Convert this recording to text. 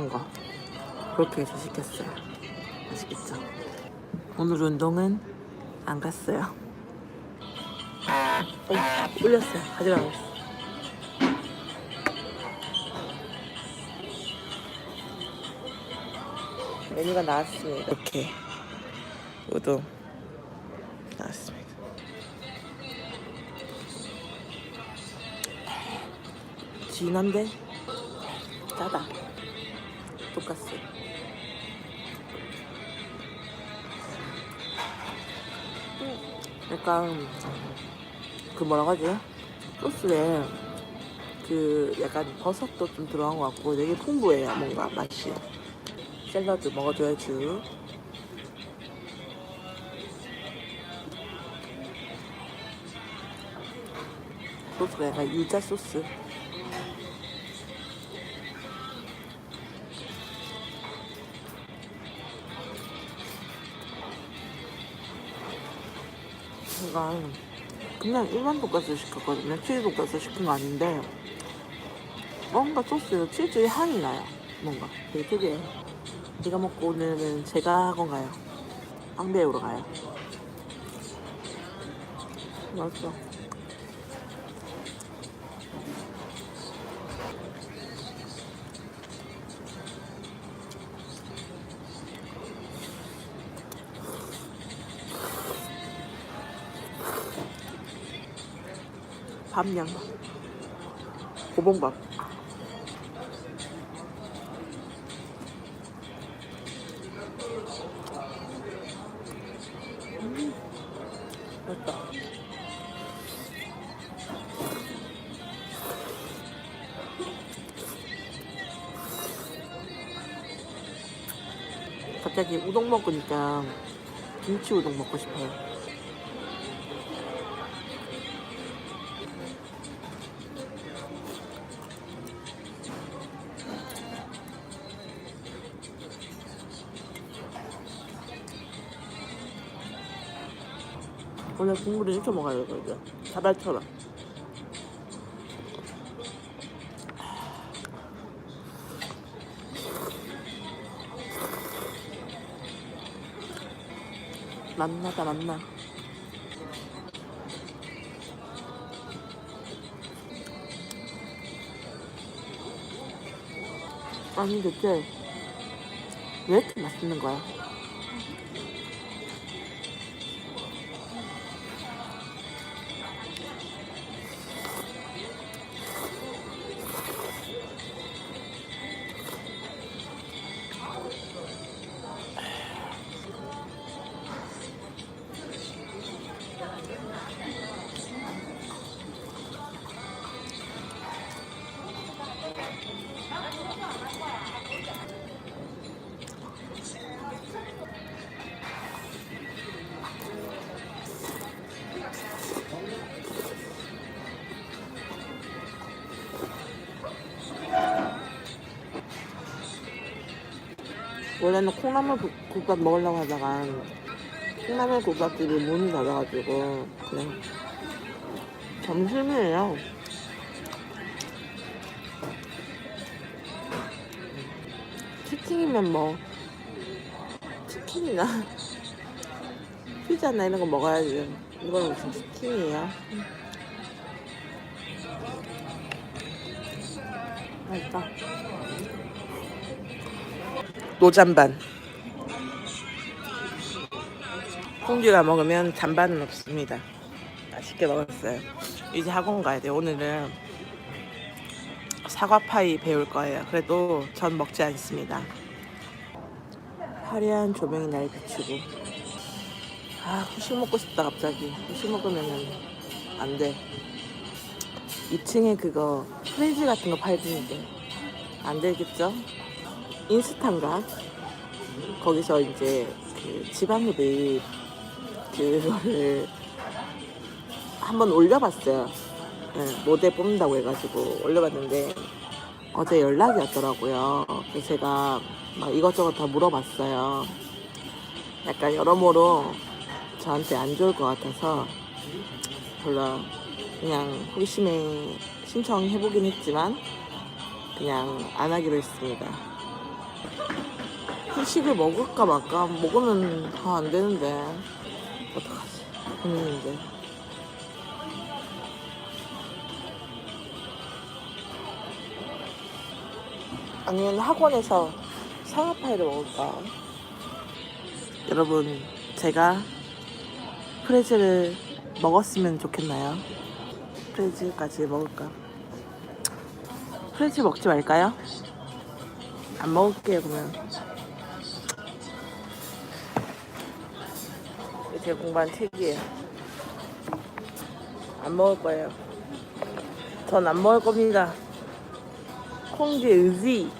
조그만 거 그렇게 해서 시켰어요. 맛있겠죠? 오늘 운동은 안 갔어요. 어, 울렸어요. 하지 말았어. 메뉴가 나왔습니다. 이렇게 우동 나왔습니다. 진한데 짜다. 똑같어. 약간 그 뭐라고 하지? 소스에 그 약간 버섯도 좀 들어간 것 같고 되게 풍부해요 뭔가 맛이. 샐러드 먹어줘야지. 소스가 약간 유자 소스. 이건 그냥 일반 돈가스 시켰거든요. 치즈 돈가스 시킨 거 아닌데 뭔가 소스 치즈의 향이 나요. 뭔가 되게 특이해요. 이거 먹고 오늘은 제가 학원 가요. 빵 배우러 가요. 맛있어. 밥 양밥. 고봉밥. 음. 갑자기 우동 먹으니까 김치 우동 먹고 싶어요. 원래 국물을 이렇게 먹어야 되거든. 자발처럼. 만나다 만나. 아니 대체 왜 이렇게 맛있는 거야? 원래는 콩나물 국- 국밥 먹으려고 하다가 콩나물 국밥집이 문이 닫아가지고 그냥 점심이에요. 치킨이면 뭐 치킨이나 피자나 이런 거 먹어야지. 이거는 무슨 치킨이에요. 맛있다. 노잔반. 콩쥐가 먹으면 잔반은 없습니다. 맛있게 먹었어요. 이제 학원 가야 돼요. 오늘은 사과파이 배울 거예요. 그래도 전 먹지 않습니다. 화려한 조명이 날 비추고 아 후식 먹고 싶다 갑자기 후식 먹으면은 안 돼. 2층에 그거 프레지 같은 거 팔던데 안 되겠죠? 인스타인가? 거기서 이제 그 지방흡입 그거를 한번 올려봤어요. 예, 모델 뽑는다고 해가지고 올려봤는데 어제 연락이 왔더라고요. 그래서 제가 막 이것저것 다 물어봤어요. 약간 여러모로 저한테 안 좋을 것 같아서 별로 그냥 호기심에 신청해보긴 했지만 그냥 안 하기로 했습니다. 후식을 먹을까 말까 먹으면 다 안 되는데 어떡하지 고민인데 아니면 학원에서 사과파이를 먹을까 여러분 제가 프레즈를 먹었으면 좋겠나요? 프레즈까지 먹을까? 프레즈 먹지 말까요? 안 먹을게요 그러면. 제 공부한 책이에요. 안 먹을 거예요. 전 안 먹을 겁니다. 콩지 의지